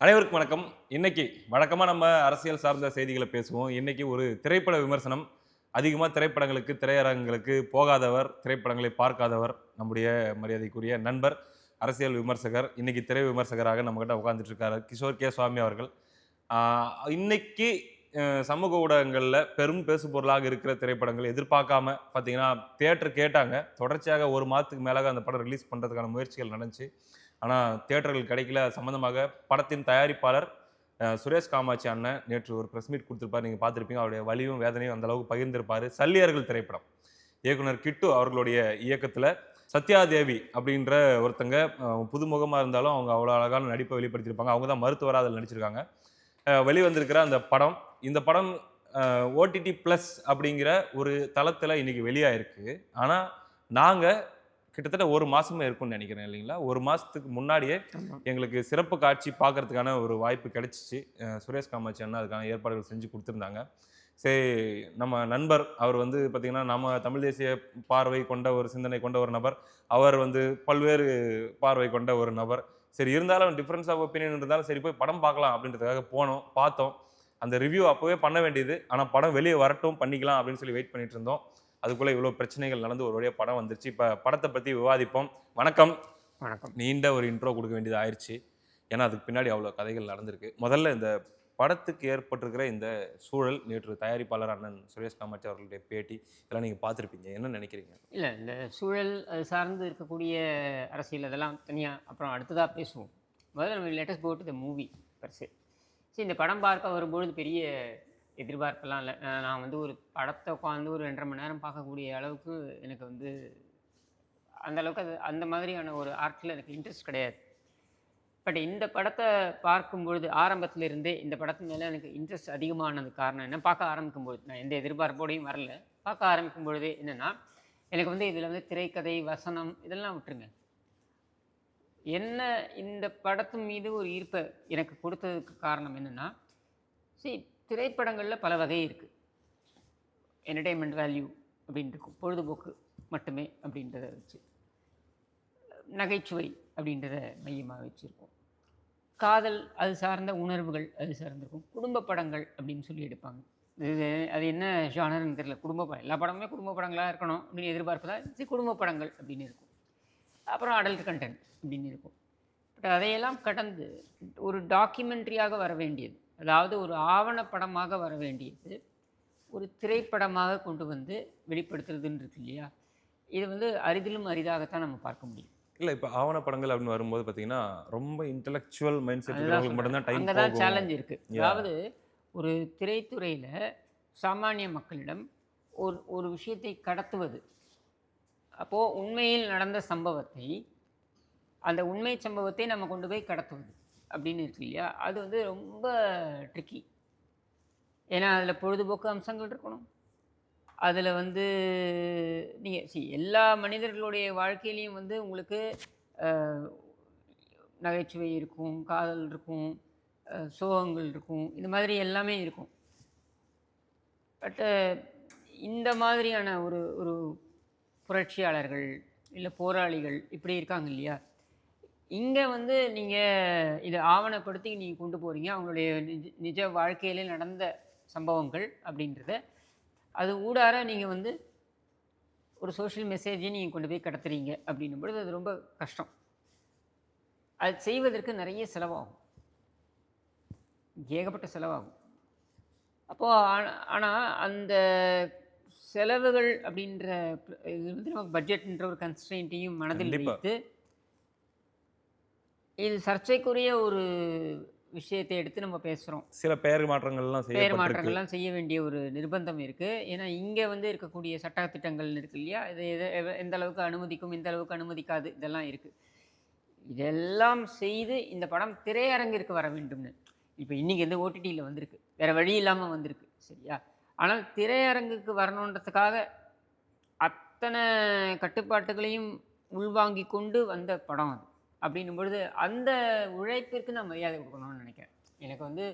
அனைவருக்கும் வணக்கம். இன்னைக்கு வழக்கமாக நம்ம அரசியல் சார்ந்த செய்திகளை பேசுவோம். இன்னைக்கு ஒரு திரைப்பட விமர்சனம். அதிகமாக திரைப்படங்களுக்கு திரையரங்குகளுக்கு போகாதவர் திரைப்படங்களை பார்க்காதவர் நம்முடைய மரியாதைக்குரிய நண்பர் அரசியல் விமர்சகர் இன்னைக்கு திரை விமர்சகராக நம்மகிட்ட உட்காந்துட்டு இருக்காரு கிஷோர் கே. சுவாமி அவர்கள். இன்னைக்கு சமூக ஊடகங்களில் பெரும் பேசு பொருளாக இருக்கிற திரைப்படங்கள் எதிர்பார்க்காம பார்த்தீங்கன்னா தியேட்டர் கேட்டாங்க. தொடர்ச்சியாக ஒரு மாதத்துக்கு மேலாக அந்த படம் ரிலீஸ் பண்ணுறதுக்கான முயற்சிகள் நடந்துச்சு. ஆனால் தேட்டர்கள் கிடைக்கல. சம்மந்தமாக படத்தின் தயாரிப்பாளர் சுரேஷ் காமாட்சி அண்ணன் நேற்று ஒரு ப்ரெஸ் மீட் கொடுத்துருப்பார். நீங்கள் பார்த்துருப்பீங்க. அவருடைய வலியும் வேதனையும் அந்தளவுக்கு பகிர்ந்திருப்பார். சல்லியர்கள் திரைப்படம். இயக்குனர் கிட்டு அவர்களுடைய இயக்கத்தில் சத்யாதேவி அப்படின்ற ஒருத்தங்க புதுமுகமாக இருந்தாலும் அவங்க அவ்வளோ அழகான நடிப்பை வெளிப்படுத்தியிருப்பாங்க. அவங்க தான் மருத்துவராக அதில் நடிச்சிருக்காங்க. வெளிவந்திருக்கிற அந்த படம் இந்த படம் ஓடிடி ப்ளஸ் அப்படிங்கிற ஒரு தளத்தில் இன்றைக்கி வெளியாகிருக்கு ஆனால் நாங்கள் கிட்டத்தட்ட ஒரு மாசமே இருக்கும்னு நினைக்கிறேன் இல்லைங்களா? ஒரு மாசத்துக்கு முன்னாடியே எங்களுக்கு சிறப்பு காட்சி பார்க்கறதுக்கான ஒரு வாய்ப்பு கிடைச்சிச்சு. சுரேஷ் காமாட்சி அண்ணா அதுக்கான ஏற்பாடுகள் செஞ்சு கொடுத்துருந்தாங்க. சரி நம்ம நண்பர் அவர் வந்து பார்த்திங்கன்னா நம்ம தமிழ் தேசிய பார்வை கொண்ட ஒரு சிந்தனை கொண்ட ஒரு நபர். அவர் வந்து பல்வேறு பார்வை கொண்ட ஒரு நபர். சரி இருந்தாலும் டிஃப்ரென்ஸ் ஆஃப் ஒப்பீனியன் இருந்தாலும் சரி போய் படம் பார்க்கலாம் அப்படின்றதுக்காக போனோம் பார்த்தோம். அந்த ரிவ்யூ அப்போவே பண்ண வேண்டியது. ஆனால் படம் வெளியே வரட்டும் பண்ணிக்கலாம் அப்படின்னு சொல்லி வெயிட் பண்ணிட்டு இருந்தோம். அதுக்குள்ளே இவ்வளோ பிரச்சனைகள் நடந்து ஒரு வழியாக படம் வந்துருச்சு. இப்போ படத்தை பற்றி விவாதிப்போம். வணக்கம். வணக்கம். நீண்ட ஒரு இன்ட்ரோ கொடுக்க வேண்டியது ஆயிடுச்சு ஏன்னா அதுக்கு பின்னாடி அவ்வளோ கதைகள் நடந்திருக்கு. முதல்ல இந்த படத்துக்கு ஏற்பட்டிருக்கிற இந்த சூழல் நேற்று தயாரிப்பாளர் அண்ணன் சுரேஷ் காமாட்சி அவர்களுடைய பேட்டி இதெல்லாம் நீங்கள் பார்த்துருப்பீங்க. என்ன நினைக்கிறீங்க? இல்லை இந்த சூழல் அது சார்ந்து இருக்கக்கூடிய அரசியல் அதெல்லாம் தனியாக அப்புறம் அடுத்ததாக பேசுவோம். முதல்ல நம்ம latest go to the movie per se சரி இந்த படம் பார்க்க வரும்பொழுது பெரிய எதிர்பார்ப்பெல்லாம் இல்லை. நான் வந்து ஒரு படத்தை உட்காந்து ஒரு ரெண்டரை மணி நேரம் பார்க்கக்கூடிய அளவுக்கு எனக்கு வந்து அந்த அளவுக்கு அது அந்த மாதிரியான ஒரு ஆர்ட்டில் எனக்கு இன்ட்ரெஸ்ட் கிடையாது. பட் இந்த படத்தை பார்க்கும்பொழுது ஆரம்பத்தில் இருந்தே இந்த படத்து மேலே எனக்கு இன்ட்ரெஸ்ட் அதிகமானது காரணம் என்ன? பார்க்க ஆரம்பிக்கும்பொழுது நான் எந்த எதிர்பார்ப்போடையும் வரல. பார்க்க ஆரம்பிக்கும் பொழுது என்னென்னா எனக்கு வந்து இதில் வந்து திரைக்கதை வசனம் இதெல்லாம் விட்டுருங்க. என்ன இந்த படத்தின் மீது ஒரு ஈர்ப்பை எனக்கு கொடுத்ததுக்கு காரணம் என்னென்னா சரி திரைப்படங்களில் பல வகை இருக்குது என்டர்டெயின்மெண்ட் வேல்யூ அப்படின்னு இருக்கும். பொழுதுபோக்கு மட்டுமே அப்படின்றத வச்சு. நகைச்சுவை அப்படின்றத மையமாக வச்சுருக்கோம் காதல் அது சார்ந்த உணர்வுகள் அது சார்ந்திருக்கும் குடும்ப படங்கள் அப்படின்னு சொல்லி எடுப்பாங்க. இது அது என்ன ஜானர்னு தெரியல. குடும்ப படம் எல்லா படமுமே குடும்ப படங்களாக இருக்கணும் அப்படின்னு எதிர்பார்ப்பு தான். சரி குடும்ப படங்கள் அப்படின்னு இருக்கும். அப்புறம் அடல்ட் கண்டென்ட் அப்படின்னு இருக்கும். பட் அதையெல்லாம் கடந்து ஒரு டாக்குமெண்ட்ரியாக வர வேண்டியது. அதாவது ஒரு ஆவணப்படமாக வர வேண்டியது ஒரு திரைப்படமாக கொண்டு வந்து வெளிப்படுத்துறதுன்னு இருக்கு இல்லையா? இது வந்து அரிதிலும் அரிதாகத்தான் நம்ம பார்க்க முடியும். இல்லை இப்போ ஆவணப்படங்கள் அப்படின்னு வரும்போது பார்த்தீங்கன்னா ரொம்ப இன்டெலெக்சுவல் மைண்ட் செட் மட்டும்தான் டைம் அங்கே தான் சேலஞ்ச் இருக்குது. அதாவது ஒரு திரைத்துறையில் சாமானிய மக்களிடம் ஒரு ஒரு விஷயத்தை கடத்துவது. அப்போது உண்மையில் நடந்த சம்பவத்தை அந்த உண்மை சம்பவத்தை நம்ம கொண்டு போய் கடத்துவது. அப்படின்னு இருக்கு இல்லையா? அது வந்து ரொம்ப ட்ரிக்கி ஏன்னா அதில் பொழுதுபோக்கு அம்சங்கள் இருக்கணும். அதில் வந்து நீங்கள் சி எல்லா மனிதர்களுடைய வாழ்க்கையிலையும் வந்து உங்களுக்கு நகைச்சுவை இருக்கும் காதல் இருக்கும் சோகங்கள் இருக்கும் இந்த மாதிரி எல்லாமே இருக்கும். பட்டு இந்த மாதிரியான ஒரு ஒரு புரட்சியாளர்கள் இல்லை போராளிகள் இப்படி இருக்காங்க இல்லையா? இங்கே வந்து நீங்கள் இதை ஆவணப்படுத்தி நீங்கள் கொண்டு போகிறீங்க அவங்களுடைய நிஜ நிஜ வாழ்க்கையிலே நடந்த சம்பவங்கள் அப்படின்றத. அது ஊடார நீங்கள் வந்து ஒரு சோஷியல் மெசேஜையும் நீங்கள் கொண்டு போய் கடத்துறீங்க அப்படின்னும் பொழுது அது ரொம்ப கஷ்டம். அது செய்வதற்கு நிறைய செலவாகும். ஏகப்பட்ட செலவாகும். அப்போது ஆனால் அந்த செலவுகள் அப்படின்ற இது வந்து நமக்கு பட்ஜெட்ன்ற ஒரு கன்ஸ்ட்ரெயின்ட்டையும் மனதில். வைத்து இது சர்ச்சைக்குரிய ஒரு விஷயத்தை எடுத்து நம்ம பேசுகிறோம் சில பெயர் மாற்றங்கள்லாம் பெயர் மாற்றங்கள்லாம் செய்ய வேண்டிய ஒரு நிர்பந்தம் இருக்குது ஏன்னா இங்கே வந்து இருக்கக்கூடிய சட்ட திட்டங்கள் இருக்கு இல்லையா? இது எந்த அளவுக்கு அனுமதிக்கும் எந்த அளவுக்கு அனுமதிக்காது இதெல்லாம் இருக்குது இதெல்லாம் செய்து இந்த படம் திரையரங்கிற்கு வர வேண்டும்னு. இப்போ இன்றைக்கி வந்து ஓடிடியில் வந்திருக்கு. வேறு வழி இல்லாமல் வந்திருக்கு சரியா? ஆனால் திரையரங்குக்கு வரணுன்றதுக்காக அத்தனை கட்டுப்பாட்டுகளையும் உள்வாங்கி கொண்டு வந்த படம் அது. அப்படின்னும் பொழுது அந்த உழைப்பிற்கு நான் மரியாதை கொடுக்கணும்னு நினைக்கிறேன். எனக்கு வந்து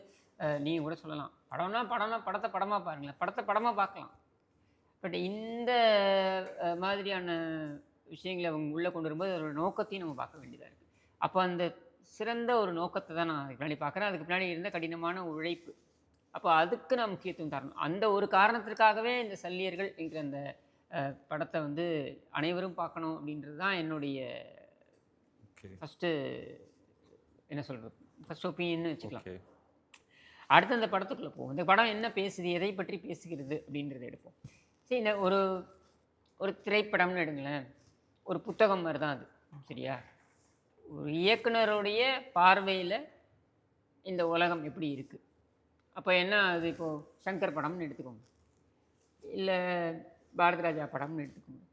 நீங்கள் கூட சொல்லலாம். படம்னா படம்னா படத்தை படமாக பாருங்களேன். படத்தை படமாக பார்க்கலாம். பட் இந்த மாதிரியான விஷயங்களை அவங்க உள்ளே கொண்டு வரும்போது அதோட நோக்கத்தையும் நம்ம பார்க்க வேண்டியதாக இருக்குது அப்போ அந்த சிறந்த ஒரு நோக்கத்தை தான் நான் அதுக்கு பின்னாடி பார்க்குறேன். அதுக்கு பின்னாடி இருந்த கடினமான உழைப்பு. அப்போ அதுக்கு நான் முக்கியத்துவம் தரணும். அந்த ஒரு காரணத்திற்காகவே இந்த சல்லியர்கள் என்கிற அந்த படத்தை வந்து அனைவரும் பார்க்கணும் அப்படின்றது தான் என்னுடைய ஃபஸ்ட்டு என்ன சொல்கிறது ஃபஸ்ட் ஒப்பீனியன் வச்சுக்கலாம். அடுத்து அந்த படத்துக்குள்ளே போவோம். இந்த படம் என்ன பேசுது எதை பற்றி பேசுகிறது அப்படின்றத எடுப்போம். சரி இந்த ஒரு ஒரு திரைப்படம்னு எடுங்களேன். ஒரு புத்தகம் மாதிரி தான் அது. சரியா? ஒரு இயக்குனருடைய பார்வையில் இந்த உலகம் எப்படி இருக்குது அப்போ என்ன அது இப்போது சங்கர் படம்னு எடுத்துக்கோங்க. இல்லை பாரதி ராஜா படம்னு எடுத்துக்கோங்க.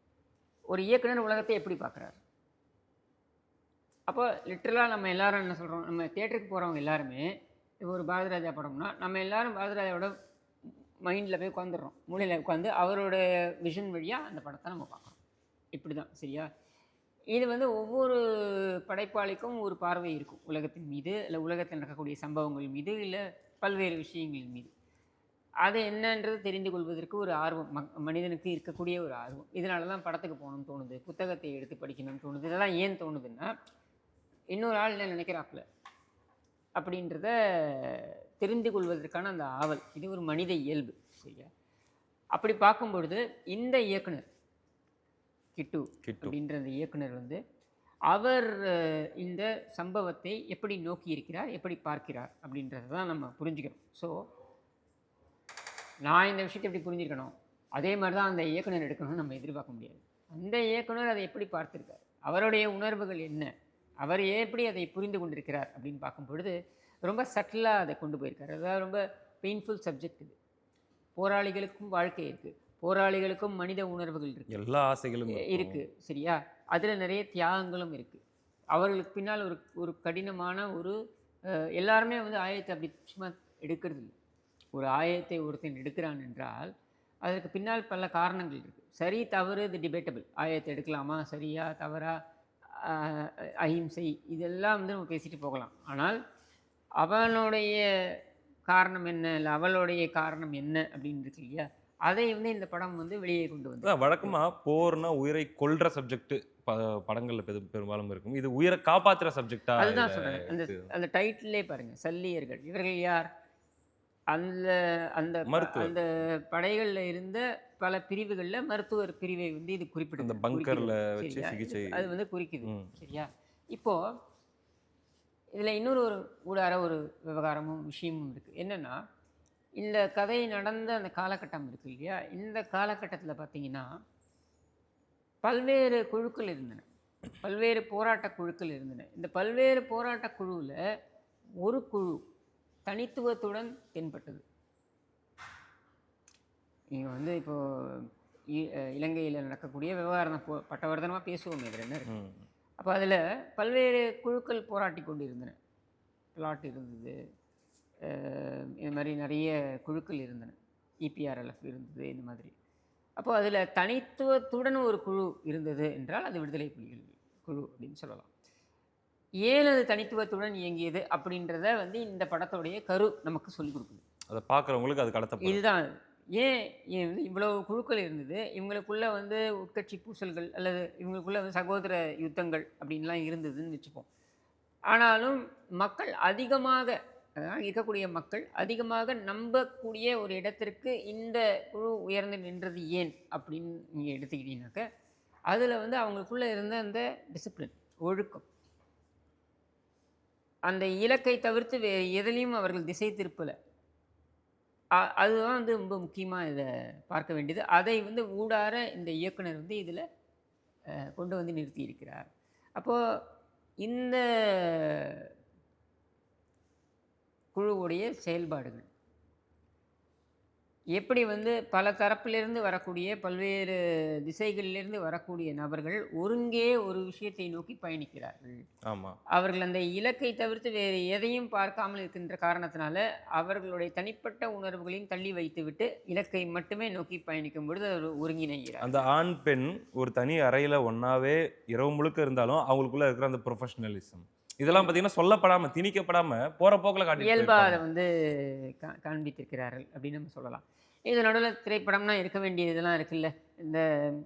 ஒரு இயக்குனர் உலகத்தை எப்படி பார்க்குறாரு? அப்போ லிட்ரலாக நம்ம எல்லாரும் என்ன சொல்கிறோம் நம்ம தேட்டருக்கு போகிறவங்க எல்லாருமே இப்போ ஒரு பாரதி ராஜா படம்னா நம்ம எல்லாரும் பாரதி ராஜாவோட மைண்டில் போய் உட்காந்துடுறோம் மூலையில் உட்காந்து அவரோட விஷன் வழியாக அந்த படத்தை நம்ம பார்க்குறோம். இப்படி தான் சரியா? இது வந்து ஒவ்வொரு படைப்பாளிக்கும் ஒரு பார்வை இருக்கும். உலகத்தின் மீது இல்லை உலகத்தில் நடக்கக்கூடிய சம்பவங்கள் மீது இல்லை பல்வேறு விஷயங்கள் மீது. அது என்னன்றது தெரிந்து கொள்வதற்கு ஒரு ஆர்வம். மக் மனிதனுக்கு இருக்கக்கூடிய ஒரு ஆர்வம். இதனால தான் படத்துக்கு போகணும்னு தோணுது புத்தகத்தை எடுத்து படிக்கணும்னு தோணுது. இதெல்லாம் ஏன் தோணுதுன்னா இன்னொரு ஆள் என்ன நினைக்கிறாப்புல? அப்படின்றத தெரிந்து கொள்வதற்கான அந்த ஆவல். இது ஒரு மனித இயல்பு சரியா? அப்படி பார்க்கும் பொழுது இந்த இயக்குனர் கிட்டு கிட்டு. அப்படின்ற அந்த இயக்குனர் வந்து அவர் இந்த சம்பவத்தை எப்படி நோக்கி இருக்கிறார் எப்படி பார்க்கிறார் அப்படின்றத தான் நம்ம புரிஞ்சுக்கணும். ஸோ நான் இந்த விஷயத்தை எப்படி புரிஞ்சுக்கணும்? அதே மாதிரி தான் அந்த இயக்குனர் எடுக்கணும்னு நம்ம எதிர்பார்க்க முடியாது. அந்த இயக்குனர் அதை எப்படி பார்த்திருக்கார்? அவருடைய உணர்வுகள் என்ன? அவர் எப்படி அதை புரிந்து கொண்டிருக்கிறார் அப்படின்னு பார்க்கும் பொழுது ரொம்ப சட்டிலாக அதை கொண்டு போயிருக்காரு. அதாவது ரொம்ப பெயின்ஃபுல் சப்ஜெக்ட் இது. போராளிகளுக்கும் வாழ்க்கை இருக்குது போராளிகளுக்கும் மனித உணர்வுகள் இருக்குது எல்லா ஆசைகளும் இ- இருக்கு. சரியா? அதில் நிறைய தியாகங்களும் இருக்கு. அவர்களுக்கு பின்னால் ஒரு ஒரு கடினமான ஒரு எல்லாருமே வந்து ஆயத்தை அப்படி சும்மா எடுக்கிறது இல்லை. ஒரு ஆயத்தை ஒருத்தன் எடுக்கிறான் என்றால் அதற்கு பின்னால் பல காரணங்கள் இருக்கு. சரி தவறு இது டிபேட்டபிள் ஆயத்தை எடுக்கலாமா? சரியா? தவறா? அஹிம்சை இதெல்லாம் வந்து நம்ம பேசிட்டு போகலாம். ஆனால் அவனுடைய காரணம் என்ன? இல்லை அவளுடைய காரணம் என்ன அப்படின்னு இருக்கு இல்லையா? அதை வந்து இந்த படம் வந்து வெளியே கொண்டு வந்து அதான் வழக்கமா போர்னா உயிரை கொல்ற சப்ஜெக்ட் படங்கள்ல பெரு பெரும்பாலும் இருக்கும். இது உயிரை காப்பாத்துற சப்ஜெக்டா அதுதான் சொல்றேன். அந்த அந்த டைட்டிலே பாருங்க. சல்லியர்கள். இவர்கள் யார்? அந்த அந்த. அந்த படைகள்ல இருந்த பல பிரிவுகள்ல மருத்துவர் பிரிவை வந்து இது குறிப்பிடுது. பங்கர்ல? சிகிச்சை. அது வந்து குறிக்குது. சரியா? இப்போ இதுல இன்னொரு ஒரு ஊடார ஒரு விவகாரமும் விஷயமும் இருக்கு. என்னன்னா இந்த கதை நடந்த அந்த காலகட்டம் இருக்கு இல்லையா? இந்த காலகட்டத்துல பார்த்தீங்கன்னா பல்வேறு குழுக்கள் இருந்தன. பல்வேறு போராட்ட குழுக்கள் இருந்தன. இந்த பல்வேறு போராட்ட குழுவில் ஒரு குழு தனித்துவத்துடன் தென்பட்டது. நீங்கள் வந்து இப்போது இலங்கையில் நடக்கக்கூடிய விவகாரம் போ- பட்டவர்த்தனமாக பேசுவோம் இதில் என்ன. அப்போ அதில் பல்வேறு குழுக்கள் போராட்டி கொண்டு இருந்தன பிளாட் இருந்தது இது மாதிரி நிறைய குழுக்கள் இருந்தன. இபிஆர்எல்எஃப் இருந்தது இந்த மாதிரி. அப்போ அதில் தனித்துவத்துடன் ஒரு குழு இருந்தது என்றால் அது விடுதலை புலிகள் குழு அப்படின்னு சொல்லலாம். அது தனித்துவத்துடன் இயங்கியது அப்படின்றத வந்து இந்த படத்துடைய கரு நமக்கு சொல்லிக் கொடுக்குது. அதை பாக்குறவங்களுக்கு அது கடத்தப்படும். இதுதான். ஏன் இவ்வளவு குழுக்கள் இருந்தது? இவங்களுக்குள்ள வந்து உட்கட்சி பூசல்கள் அல்லது இவங்களுக்குள்ள வந்து சகோதர யுத்தங்கள் அப்படின்லாம் இருந்ததுன்னு வச்சுப்போம். ஆனாலும் மக்கள் அதிகமாக இருக்கக்கூடிய மக்கள் அதிகமாக நம்பக்கூடிய ஒரு இடத்திற்கு இந்த குழு உயர்ந்து நின்றது ஏன் அப்படின்னு நீங்கள் எடுத்துக்கிட்டீங்கன்னாக்க அதில் வந்து அவங்களுக்குள்ள இருந்த அந்த டிசிப்ளின் ஒழுக்கம். அந்த இலக்கை தவிர்த்து வே எதிலையும் அவர்கள் திசை திருப்பலை. அதுதான் வந்து ரொம்ப முக்கியமாக இதை பார்க்க வேண்டியது. அதை வந்து ஊடார இந்த இயக்குனர் வந்து இதில் கொண்டு வந்து நிறுத்தி இருக்கிறார். அப்போது இந்த குழுவுடைய செயல்பாடுகள். எப்படி வந்து பல தரப்பிலிருந்து வரக்கூடிய பல்வேறு திசைகளிலிருந்து வரக்கூடிய நபர்கள் ஒருங்கே ஒரு விஷயத்தை நோக்கி பயணிக்கிறார்கள். ஆமா. அவர்கள் அந்த இலக்கை தவிர்த்து வேறு எதையும் பார்க்காமல் இருக்கின்ற காரணத்தினால அவர்களுடைய தனிப்பட்ட உணர்வுகளையும் தள்ளி வைத்துவிட்டு இலக்கை மட்டுமே நோக்கி பயணிக்கும் பொழுது அவர் ஒருங்கிணைகிறார். அந்த ஆண் பெண் ஒரு தனி அறையில ஒண்ணாவே இரவு முழுக்க இருந்தாலும் அவங்களுக்குள்ள இருக்கிற அந்த ப்ரொஃபஷனலிசம் இதெல்லாம் பாத்தீங்கன்னா சொல்லப்படாம திணிக்கப்படாம போற போக்குல காட்டி இயல்பாக அதை வந்து காண்பித்திருக்கிறார்கள் அப்படின்னு நம்ம சொல்லலாம். இது நடுவில் திரைப்படம்னா இருக்க வேண்டிய இதெல்லாம் இருக்குல்ல. இந்த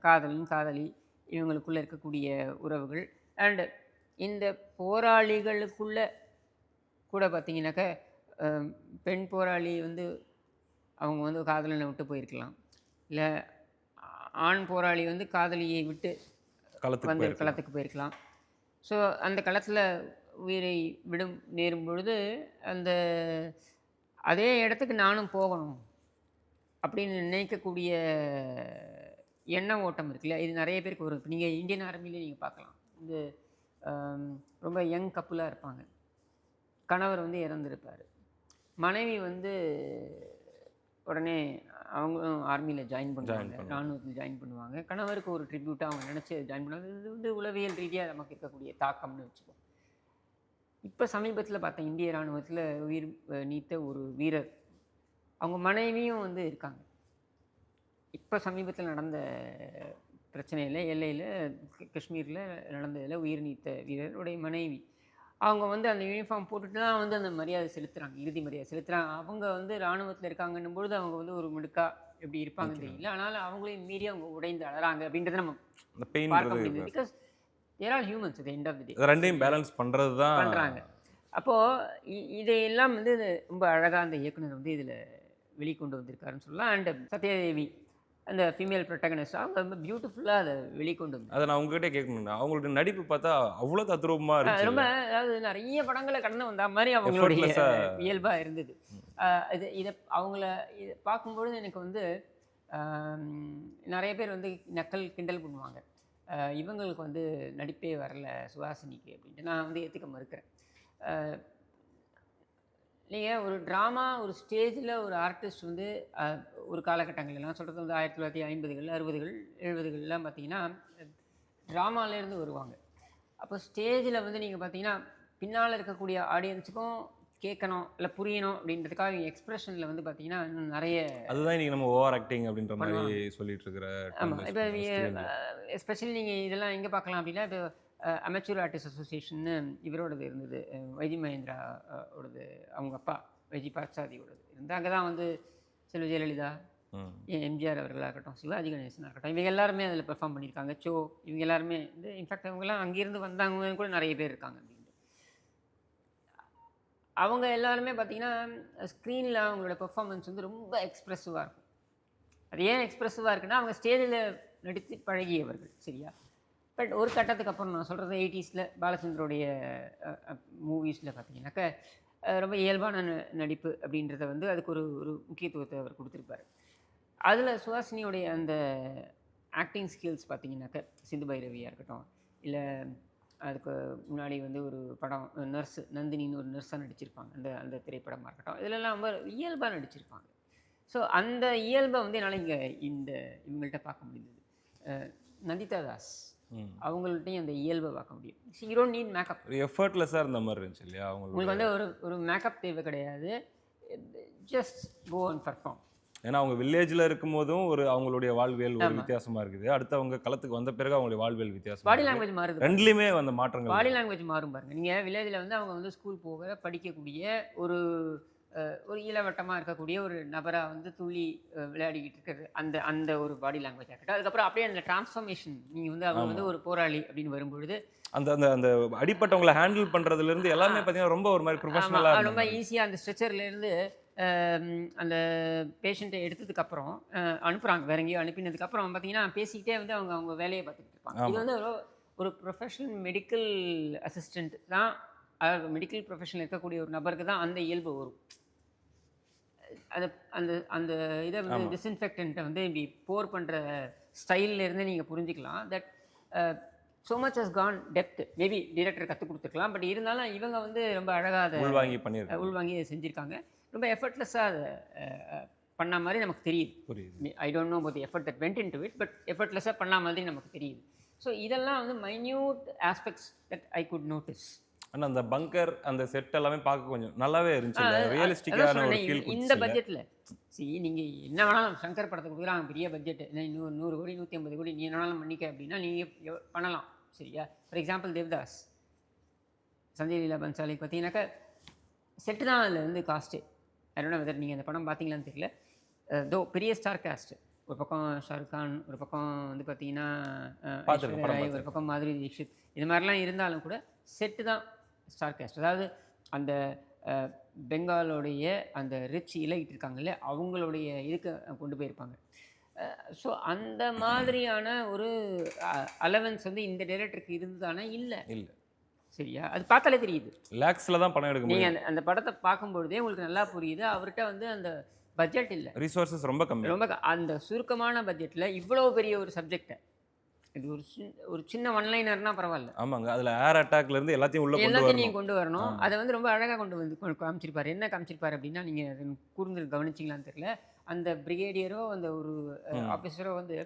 காதலன் காதலி இவங்களுக்குள்ள இருக்கக்கூடிய உறவுகள். அண்டு இந்த போராளிகளுக்குள்ள கூட பார்த்தீங்கன்னாக்கா பெண் போராளி வந்து அவங்க வந்து காதலனை விட்டு போயிருக்கலாம். இல்லை ஆண் போராளி வந்து காதலியை விட்டு களத்துக்கு வந்து. களத்துக்கு போயிருக்கலாம். ஸோ அந்த களத்தில் உயிரை விடும் நேரும் பொழுது அந்த அதே இடத்துக்கு நானும் போகணும் அப்படின்னு நினைக்கக்கூடிய எண்ண ஓட்டம் இருக்குல்ல இது நிறைய பேருக்கு வரும். இப்போ நீங்கள் இந்தியன் ஆர்மிலே நீங்கள் பார்க்கலாம். இந்த ரொம்ப யங் கப்புலாக இருப்பாங்க. கணவர் வந்து இறந்துருப்பார். மனைவி வந்து உடனே அவங்களும் ஆர்மியில் ஜாயின் பண்ணுவாங்க. ராணுவத்தில் ஜாயின் பண்ணுவாங்க. கணவருக்கு ஒரு ட்ரிபியூட்டாக அவங்க நினச்சி ஜாயின் பண்ணுவாங்க. இது வந்து உளவியல் ரீதியாக நமக்கு இருக்கக்கூடிய தாக்கம்னு வச்சுக்கோ இப்போ சமீபத்தில் பார்த்தேன் இந்திய ராணுவத்தில் உயிர் நீத்த ஒரு வீரர். அவங்க மனைவியும் வந்து இருக்காங்க. இப்போ சமீபத்தில் நடந்த பிரச்சனையில் எல்லையில் காஷ்மீரில் நடந்ததில் உயிர் நீத்த வீரருடைய மனைவி. அவங்க வந்து அந்த யூனிஃபார்ம் போட்டுட்டு தான் வந்து அந்த மரியாதை செலுத்துகிறாங்க இறுதி மரியாதை செலுத்துகிறாங்க அவங்க வந்து இராணுவத்தில் இருக்காங்கன்னும் பொழுது அவங்க வந்து ஒரு மிடுக்கா எப்படி இருப்பாங்கன்னு தெரியல. ஆனால் அவங்களையும் மீறி அவங்க உடைந்து அழறாங்க அப்படின்றத நம்ம பார்க்க முடியுது. Because there are humans at the end of the day. இது ரெண்டையும் பேலன்ஸ் பண்றது தான் பண்றாங்க. அப்போது இதையெல்லாம் வந்து இது ரொம்ப அழகாக அந்த இயக்குனர் வந்து இதில் வெளிக்கொண்டு வந்திருக்காருன்னு சொல்லலாம். அண்ட் சத்யதேவி அந்த ஃபீமேல் ப்ரொட்டகனிஸ்ட் அவங்க ரொம்ப பியூட்டிஃபுல்லாக அதை வெளிக்கொண்டு வந்து அதை நான் உங்ககிட்ட கேட்கணும். அவங்களுடைய நடிப்பு பார்த்தா அவ்வளோ தத்ரூபமா அஹ் இருந்துச்சு. ரொம்ப அதாவது நிறைய படங்களை கடந்து வந்த மாதிரி அவங்களுடைய. இயல்பாக இருந்தது. இது இதை அவங்கள இதை பார்க்கும்பொழுது எனக்கு வந்து நிறைய பேர் வந்து நக்கல் கிண்டல் பண்ணுவாங்க. இவங்களுக்கு வந்து நடிப்பே வரல சுஹாசினிக்கு அப்படின்ட்டு நான் வந்து ஏற்றுக்க மறுக்கிறேன். நீங்கள் ஒரு ட்ராமா ஒரு ஸ்டேஜில் ஒரு ஆர்டிஸ்ட் வந்து ஒரு காலகட்டங்கள் நான் சொல்கிறது வந்து ஆயிரத்தி தொள்ளாயிரத்தி ஐம்பதுகள் அறுபதுகள் எழுபதுகள்லாம் பார்த்தீங்கன்னா ட்ராமாலேருந்து வருவாங்க. அப்போ ஸ்டேஜில் வந்து நீங்கள் பார்த்தீங்கன்னா பின்னால் இருக்கக்கூடிய ஆடியன்ஸுக்கும் கேட்கணும் இல்லை புரியணும் அப்படின்றதுக்காக எக்ஸ்பிரஷனில் வந்து பார்த்தீங்கன்னா நிறைய அதுதான் இன்னைக்கு நம்ம ஓவர் ஆக்டிங் அப்படின்ற மாதிரி. சொல்லிட்டு இருக்கிற ஆமாம் இப்போ. எஸ்பெஷலி நீங்கள் இதெல்லாம் எங்கே பார்க்கலாம் அப்படின்னா இப்போ அமெச்சூர் ஆர்டிஸ்ட் அசோசியேஷன்னு இவரோடது இருந்தது. அஹ், வைஜி மகேந்திரா அஹ், ஓடது. அவங்க அப்பா வைஜி பாட்சாதியோடது இருந்து அங்கே தான் வந்து செல்வ ஜெயலலிதா எம்ஜிஆர் அவர்களாக இருக்கட்டும் சிவாஜி கணேசனாக இருக்கட்டும் இவங்க எல்லாருமே அதில் பெர்ஃபார்ம் பண்ணியிருக்காங்க. சோ இவங்க எல்லாருமே வந்து இன்ஃபேக்ட் அவங்கெல்லாம் அங்கேருந்து வந்தாங்க கூட நிறைய பேர் இருக்காங்க. அப்படின்ட்டு அவங்க எல்லாருமே பார்த்தீங்கன்னா ஸ்க்ரீனில் அவங்களோட பெர்ஃபார்மன்ஸ் வந்து ரொம்ப எக்ஸ்ப்ரெசிவாக இருக்கும். அது ஏன் எக்ஸ்ப்ரெசிவாக இருக்குன்னா அவங்க ஸ்டேஜில் நடித்து பழகியவர்கள் சரியா? பட் ஒரு கட்டத்துக்கு அப்புறம் நான் சொல்கிறது எயிட்டிஸில் பாலச்சந்தருடைய மூவிஸில் பார்த்தீங்கன்னாக்க ரொம்ப இயல்பான ந- நடிப்பு அப்படின்றத வந்து அதுக்கு ஒரு ஒரு முக்கியத்துவத்தை அவர் கொடுத்துருப்பாரு. அதில் சுஹாசினியுடைய அந்த ஆக்டிங் ஸ்கில்ஸ் பார்த்தீங்கன்னாக்க சிந்து பைரவியாக இருக்கட்டும் இல்லை அதுக்கு முன்னாடி வந்து ஒரு படம் நர்ஸ் நந்தினின்னு ஒரு நர்ஸாக நடிச்சிருப்பாங்க. அந்த அந்த திரைப்படமாக இருக்கட்டும். இதிலெல்லாம் ரொம்ப இயல்பாக நடிச்சிருப்பாங்க. ஸோ அந்த இயல்பை வந்து என்னால் இங்கே இந்த இவங்கள்ட்ட பார்க்க முடிந்தது. நந்திதா தாஸ். அவங்கள்ட்டையும் அந்த இயல்பை பார்க்க முடியும். ஹீரோ நீட் மேக்கப் எஃபர்ட்லெஸ்ஸாக இருந்த மாதிரி இருந்துச்சு இல்லையா? உங்களுக்கு அவங்களுக்கு வந்து ஒரு ஒரு மேக்கப் தேவை கிடையாது. ஜஸ்ட் கோ அண்ட் பர்ஃபார்ம் ஏன்னா அவங்க வில்லேஜில் இருக்கும்போதும் ஒரு அவங்களுடைய வாழ்வியல் ஒரு ஆமா. வித்தியாசமா இருக்குது. அடுத்து அவங்க களத்துக்கு வந்த பிறகு அவங்களுடைய வாழ்வியல் வித்தியாசம் பாடி லாங்குவேஜ் மாறுது ரெண்டுலேயுமே அந்த மாற்றங்கள் பாடி லாங்குவேஜ் மாறும் பாருங்க. நீங்கள் வில்லேஜில் வந்து அவங்க வந்து ஸ்கூல் போக படிக்கக்கூடிய ஒரு ஒரு இளவட்டமாக இருக்கக்கூடிய ஒரு நபராக வந்து துள்ளி விளையாடிக்கிட்டு இருக்கிறது. அந்த அந்த ஒரு பாடி லாங்குவேஜ் இருக்கட்டும். அதுக்கப்புறம் அப்படியே அந்த டிரான்ஸ்ஃபர்மேஷன் நீங்கள் வந்து அவங்க வந்து ஒரு போராளி அப்படின்னு வரும்பொழுது அந்த அந்த அந்த அடிப்பட்டவங்களை ஹேண்டில் பண்றதுல இருந்து எல்லாமே பார்த்தீங்கன்னா ரொம்ப ஒரு மாதிரி ப்ரொஃபஷனலாக ரொம்ப ஈஸியாக அந்த ஸ்ட்ரெச்சர்லேருந்து அந்த பேஷண்ட்டை எடுத்ததுக்கப்புறம் அனுப்புகிறாங்க வேற எங்கேயோ அனுப்பினதுக்கப்புறம் பார்த்தீங்கன்னா பேசிக்கிட்டே வந்து அவங்க அவங்க வேலையை பார்த்துக்கிட்டு இருப்பாங்க. இது. வந்து ஒரு- ஒரு ப்ரொஃபஷனல் மெடிக்கல் அசிஸ்டண்ட் தான் அதாவது மெடிக்கல் ப்ரொஃபஷனில் இருக்கக்கூடிய ஒரு நபருக்கு தான் அந்த இயல்பு வரும். அது அந்த அந்த இதை வந்து. டிஸ்இன்ஃபெக்டண்ட்டை வந்து இப்படி போர் பண்ணுற இருந்து நீங்கள் புரிஞ்சுக்கலாம். That so much has gone depth maybe director கற்றுக் கொடுத்துருக்கலாம். பட் இருந்தாலும் இவங்க வந்து ரொம்ப அழகாக அதை உள்வாங்கி பண்ணியிருக்காங்க. உள்வாங்கி அதை செஞ்சுருக்காங்க. ரொம்ப எஃபர்ட்லெஸ்ஸாக அதை பண்ண மாதிரி நமக்கு தெரியுது. புரியுது. I don't know about the effort that went into it but எஃபர்ட்லெஸ்ஸாக பண்ண மாதிரி நமக்கு தெரியுது. ஸோ இதெல்லாம் வந்து minute aspects that I could notice ஆனா அந்த பங்கர் அந்த செட் எல்லாமே பார்க்க கொஞ்சம் நல்லாவே இருந்துச்சு. ரியலிஸ்டிக்கான ஒரு ஃபீல் இந்த பட்ஜெட்டில் சி நீங்கள் என்ன வேணாலும் சங்கர் படத்துக்கு கொடுக்குறாங்க பெரிய பட்ஜெட் இன்னும் நூறு கோடி நூற்றி ஐம்பது கோடி நீ என்ன வேணாலும் பண்ணிக்க அப்படின்னா நீங்கள் பண்ணலாம். சரியா? ஃபார் எக்ஸாம்பிள் தேவ்தாஸ் சஞ்சய் லீலா பன்சாலிக்கு பார்த்தீங்கன்னாக்கா செட்டு தான் அதில் வந்து காஸ்ட்டு அதோட வெதர் நீங்கள் அந்த படம் பார்த்தீங்களான்னு தெரியல. தோ பெரிய ஸ்டார் காஸ்ட் ஒரு பக்கம் ஷாருக் கான் ஒரு பக்கம் வந்து பார்த்தீங்கன்னா ஒரு பக்கம் மாதுரி தீக்ஷித். இது மாதிரிலாம் இருந்தாலும் கூட செட்டு தான் ஸ்டார் கேஸ்ட் அதாவது அந்த பெங்காலோடைய அந்த ரிச் இலைட்டு இருக்காங்கல்ல அவங்களுடைய இதுக்கு கொண்டு போயிருப்பாங்க. ஸோ அந்த மாதிரியான ஒரு அலவன்ஸ் வந்து இந்த டைரக்டருக்கு இருந்ததானா? இல்லை. இல்ல. சரியா? அது பார்த்தாலே தெரியுது. லேக்ஸ்ல தான் பணம் எடுக்க நீங்கள் முடியும். அந்த அந்த படத்தை பார்க்கும்பொழுதே உங்களுக்கு நல்லா புரியுது. அவர்கிட்ட வந்து அந்த பட்ஜெட் இல்லை. ரிசோர்சஸ் ரொம்ப கம்மி. ரொம்ப அந்த சுருக்கமான பட்ஜெட்டில் இவ்வளோ பெரிய ஒரு சப்ஜெக்டை இது ஒரு சின்ன ஒரு சின்ன ஒன்லைனர்னா பரவாயில்ல. ஆமாங்க. அதுல ஏர் அட்டாக்ல இருந்து எல்லாத்தையும் உள்ள எல்லாத்தையும் நீங்கள் கொண்டு வரணும். அதை வந்து ரொம்ப அழகாக கொண்டு வந்து காமிச்சிருப்பாரு. என்ன காமிச்சிருப்பாரு அப்படின்னா நீங்கள் கூர்ந்து கவனிச்சிங்களான்னு தெரியல. அந்த பிரிகேடியரோ அந்த ஒரு. ஆஃபீஸரோ வந்து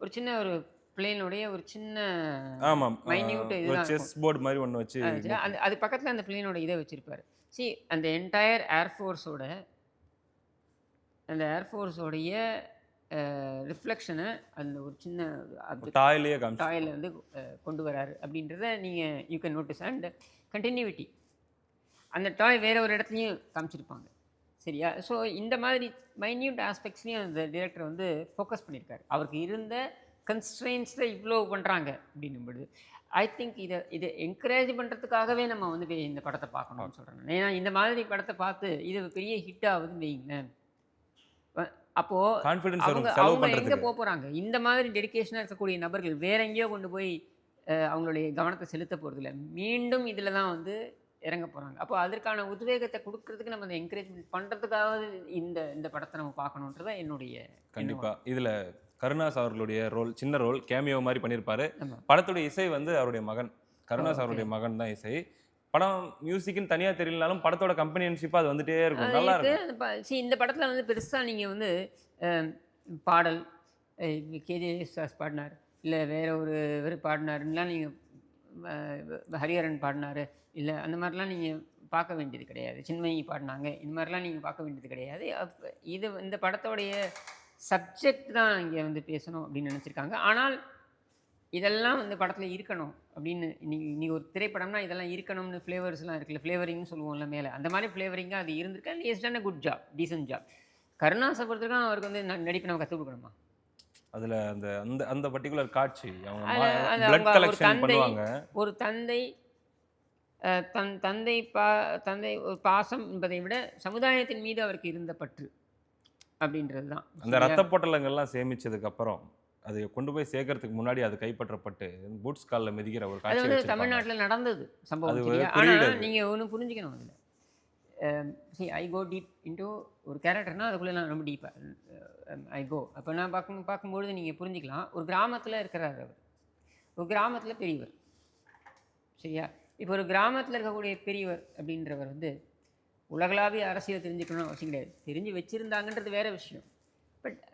ஒரு சின்ன ஒரு பிளேனுடைய ஒரு சின்ன ஆமா minute இதுதான் செஸ் போர்டு மாதிரி ஒண்ணு வச்சு அந்த அது பக்கத்தில் அந்த பிளேனோட இதை வச்சிருப்பாரு. சி அந்த என்டையர் ஏர்ஃபோர்ஸோட அந்த ஏர்ஃபோர்ஸோடைய ரிஃப்ளெக்ஷனை அந்த ஒரு சின்ன காமிச்சு டாயில் வந்து கொண்டு வராரு அப்படின்றத நீங்கள் you can notice and continuity அந்த டாய் வேற ஒரு இடத்துலையும் காமிச்சிருப்பாங்க. சரியா? ஸோ இந்த மாதிரி மைன்யூட் ஆஸ்பெக்ட்ஸ்லையும் அந்த டிரெக்டர் வந்து ஃபோக்கஸ் பண்ணியிருக்காரு. அவருக்கு இருந்த கன்ஸ்ட்ரெயின்ஸில் இவ்வளோ பண்ணுறாங்க அப்படின்னும்பொழுது ஐ திங்க் இதை இதை என்கரேஜ் பண்ணுறதுக்காகவே நம்ம வந்து இந்த படத்தை பார்க்கணும்னு சொல்கிறேன் ஏன்னா இந்த மாதிரி படத்தை பார்த்து இது பெரிய ஹிட் ஆகுதுன்னு வைங்களேன் வ- அப்போ கான்ஃபிடன்ஸ் அவங்க அவங்க எங்க போக போறாங்க இந்த மாதிரி டெடிகேஷனாக இருக்கக்கூடிய நபர்கள் வேற எங்கேயோ கொண்டு போய் அவங்களுடைய கவனத்தை செலுத்த போறதில்ல. மீண்டும் இதுல தான் வந்து இறங்க போறாங்க. அப்போ அதற்கான உத்வேகத்தை கொடுக்கறதுக்கு நம்ம அந்த என்கரேஜ்மெண்ட் பண்றதுக்காக இந்த இந்த படத்தை நம்ம பார்க்கணுன்றத என்னுடைய கண்டிப்பா. இதுல கருணாஸ் அவர்களுடைய ரோல் சின்ன ரோல் கேமியோ மாதிரி பண்ணியிருப்பாரு. படத்துடைய இசை வந்து அவருடைய மகன். கருணாஸ். அவருடைய மகன் தான் இசை. படம் மியூசிக்னு தனியா தெரியலனாலும் படத்தோட கம்பெனியன்ஷிப் அது வந்துட்டே இருக்கும். நல்லா இருக்கு இருக்கும் see, இந்த படத்துல வந்து பெருசா நீங்க வந்து பாடல் கேஜே சாஸ் பாடினார். இல்ல வேற ஒரு இவர் பாடினாருலாம் நீங்க அஹ், ஹரிஹரன் பாடினாரு. இல்ல அந்த மாதிரிலாம் நீங்க பார்க்க வேண்டியது கிடையாது. சின்மயி பாடினாங்க. இந்த மாதிரிலாம் நீங்க பார்க்க வேண்டியது கிடையாது. இது இந்த படத்தோடைய சப்ஜெக்ட் தான் இங்கே வந்து பேசணும் அப்படின்னு நினச்சிருக்காங்க. ஆனால் இதெல்லாம் வந்து படத்தில் இருக்கணும் அப்படின்னு இன்னைக்கு இன்னைக்கு ஒரு திரைப்படம்னா இதெல்லாம் இருக்கணும்னு ஃப்ளேவர்ஸ்லாம் இருக்குல்ல ஃப்ளேவரிங்னு சொல்லுவோம்ல மேலே. அந்த மாதிரி ஃப்ளேவரிங்காக அது இருந்திருக்கு? And is done good job decent job கருணாசை பொறுத்தவரைக்கும் அவருக்கு வந்து நடிப்பு நம்ம கற்றுக் கொடுக்கணுமா? அதுல அந்த அந்த அந்த பர்டிகுலர் காட்சி அவங்க தந்தை- ஒரு தந்தை தன் தந்தை பா தந்தை பாசம் என்பதை விட சமுதாயத்தின் மீது அவருக்கு இருந்த பற்று. அப்படின்றது தான். அந்த ரத்த பொட்டலங்கள்லாம் சேமிச்சதுக்கு அப்புறம் அதை கொண்டு போய் சேர்க்கறதுக்கு முன்னாடி அது கைப்பற்றப்பட்டு பூட்ஸ் காலில் மிதிக்கிற ஒரு அது காட்சி வந்து வச்சிருப்பாங்க. தமிழ்நாட்டில் நடந்தது அது சம்பவம் ஆனால் அது. நீங்கள் ஒன்று புரிஞ்சுக்கணும் அதில். ஐ கோ டீப் இன்டூ ஒரு கேரக்டர்னால் அதுக்குள்ளே நான் ரொம்ப டீப்பாக ஐ கோ அப்போ நான் பார்க்கும் பார்க்கும்பொழுது நீங்கள் புரிஞ்சுக்கலாம். ஒரு கிராமத்தில் இருக்கிறார் அவர். ஒரு கிராமத்தில் பெரியவர். சரியா? இப்போ ஒரு கிராமத்தில் இருக்கக்கூடிய பெரியவர் அப்படின்றவர் வந்து உலகளாவிய அரசியல் தெரிஞ்சுக்கணும்னு அவசியம் கிடையாது. தெரிஞ்சு வச்சுருந்தாங்கன்றது வேறு விஷயம். பட்